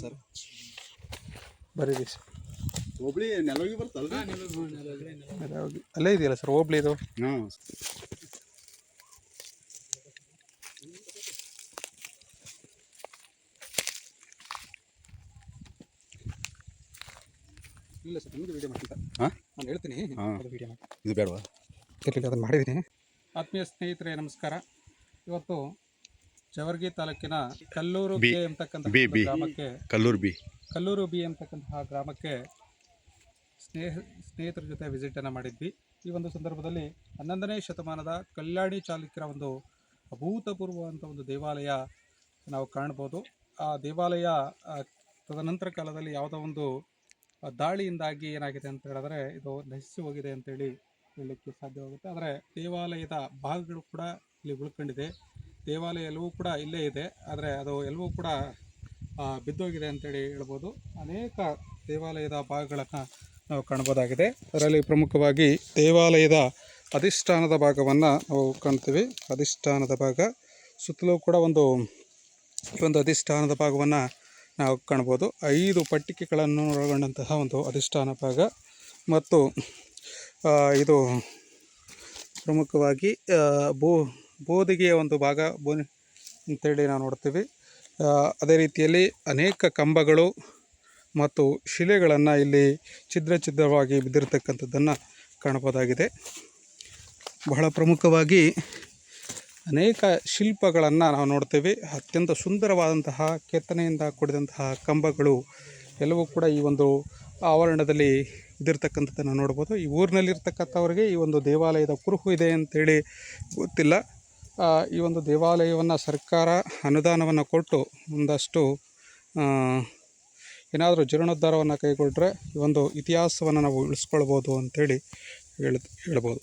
Sir? ಬರೀ sir. ಹೋಬಳಿ ನೆಲವಾಗಿ ಬರ್ತಲ್ಲ ಅಲ್ಲೇ ಇದೆಯಲ್ಲ ಸರ್ ಹೋಬ್ಳಿ ಇದು? ಹಾಂ. ಇಲ್ಲ ಸರ್ ನಿಮಗೆ ವಿಡಿಯೋ ಮಾಡ್ತೀನಿ ಹಾಂ? ನಾನು ಹೇಳ್ತೀನಿ ಹಾಂ. ಅದು ವಿಡಿಯೋ ಮಾಡಿ ಇದು ಬೇಡವಾ? ಇರಲಿಲ್ಲ ಅದನ್ನು ಮಾಡಿದ್ದೀನಿ ಆತ್ಮೀಯ ಸ್ನೇಹಿತರೆ ನಮಸ್ಕಾರ. ಇವತ್ತು ಜವರ್ಗಿ ತಾಲೂಕಿನ ಕಲ್ಲೂರು ಬಿ. ಬಿ. ಗ್ರಾಮಕ್ಕೆ ಕಲ್ಲೂರು ಬಿ ಕಲ್ಲೂರು ಬಿ ಎಂತಕ್ಕಂತಹ ಗ್ರಾಮಕ್ಕೆ ಸ್ನೇಹ ಸ್ನೇಹಿತರ ಜೊತೆ ವಿಸಿಟನ್ನು ಮಾಡಿದ್ವಿ ಈ ಒಂದು ಸಂದರ್ಭದಲ್ಲಿ ಹನ್ನೊಂದನೇ ಶತಮಾನದ ಕಲ್ಯಾಣಿ ಚಾಲುಕ್ಯರ ಒಂದು ಅಭೂತಪೂರ್ವ ಅಂತ ಒಂದು ದೇವಾಲಯ ನಾವು ಕಾಣ್ಬೋದು ಆ ದೇವಾಲಯ ತದನಂತರ ಕಾಲದಲ್ಲಿ ಯಾವುದೋ ಒಂದು ದಾಳಿಯಿಂದಾಗಿ ಏನಾಗಿದೆ ಅಂತ ಹೇಳಿದ್ರೆ ಇದು ನಶಿಸಿ ಹೋಗಿದೆ ಅಂತೇಳಿ ಹೇಳಲಿಕ್ಕೆ ಸಾಧ್ಯವಾಗುತ್ತೆ ಆದರೆ ದೇವಾಲಯದ ಭಾಗಗಳು ಕೂಡ ಇಲ್ಲಿ ಉಳ್ಕೊಂಡಿದೆ ದೇವಾಲಯ ಎಲ್ಲವೂ ಕೂಡ ಇಲ್ಲೇ ಇದೆ. ಆದರೆ ಅದು ಎಲ್ಲವೂ ಕೂಡ ಬಿದ್ದೋಗಿದೆ ಅಂತೇಳಿ ಹೇಳ್ಬೋದು. ಅನೇಕ ದೇವಾಲಯದ ಭಾಗಗಳನ್ನು ನಾವು ಕಾಣ್ಬೋದಾಗಿದೆ ಅದರಲ್ಲಿ ಪ್ರಮುಖವಾಗಿ ದೇವಾಲಯದ ಅಧಿಷ್ಠಾನದ ಭಾಗವನ್ನು ನಾವು ಕಾಣ್ತೀವಿ. ಅಧಿಷ್ಠಾನದ ಭಾಗ ಸುತ್ತಲೂ ಕೂಡ ಒಂದು ಈ ಒಂದು ಅಧಿಷ್ಠಾನದ ಭಾಗವನ್ನು ನಾವು ಕಾಣ್ಬೋದು ಐದು ಪಟ್ಟಿಕೆಗಳನ್ನು ಒಳಗೊಂಡಂತಹ ಒಂದು ಅಧಿಷ್ಠಾನ ಭಾಗ. ಮತ್ತು ಇದು ಪ್ರಮುಖವಾಗಿ ಆ, ಬೋದಿಗೆಯ ಒಂದು ಭಾಗ ಬೋ ಅಂತೇಳಿ ನಾವು ನೋಡ್ತೀವಿ. ಅದೇ ರೀತಿಯಲ್ಲಿ ಅನೇಕ ಕಂಬಗಳು ಮತ್ತು ಶಿಲೆಗಳನ್ನು ಇಲ್ಲಿ ಛಿದ್ರ ಛಿದ್ರವಾಗಿ ಬಿದ್ದಿರತಕ್ಕಂಥದ್ದನ್ನು ಕಾಣಬಹುದಾಗಿದೆ. ಬಹಳ ಪ್ರಮುಖವಾಗಿ ಅನೇಕ ಶಿಲ್ಪಗಳನ್ನು ನಾವು ನೋಡ್ತೇವೆ. ಅತ್ಯಂತ ಸುಂದರವಾದಂತಹ ಕೆತ್ತನೆಯಿಂದ ಕೂಡಿದಂತಹ ಕಂಬಗಳು ಎಲ್ಲವೂ ಕೂಡ ಈ ಒಂದು ಆವರಣದಲ್ಲಿ ಇದ್ದಿರ್ತಕ್ಕಂಥದ್ದನ್ನು ನೋಡ್ಬೋದು. ಈ ಊರಿನಲ್ಲಿರ್ತಕ್ಕಂಥವ್ರಿಗೆ ಈ ಒಂದು ದೇವಾಲಯದ ಕುರುಹು ಇದೆ ಅಂತೇಳಿ ಗೊತ್ತಿಲ್ಲ. ಈ ಒಂದು ದೇವಾಲಯವನ್ನು ಸರ್ಕಾರ ಅನುದಾನವನ್ನು ಕೊಟ್ಟು ಒಂದಷ್ಟು ಏನಾದರೂ ಜೀರ್ಣೋದ್ಧಾರವನ್ನು ಕೈಗೊಂಡ್ರೆ ಈ ಒಂದು ಇತಿಹಾಸವನ್ನು ನಾವು ಉಳಿಸ್ಕೊಳ್ಬೋದು ಅಂತೇಳಿ ಹೇಳಿ ಹೇಳ್ಬೋದು.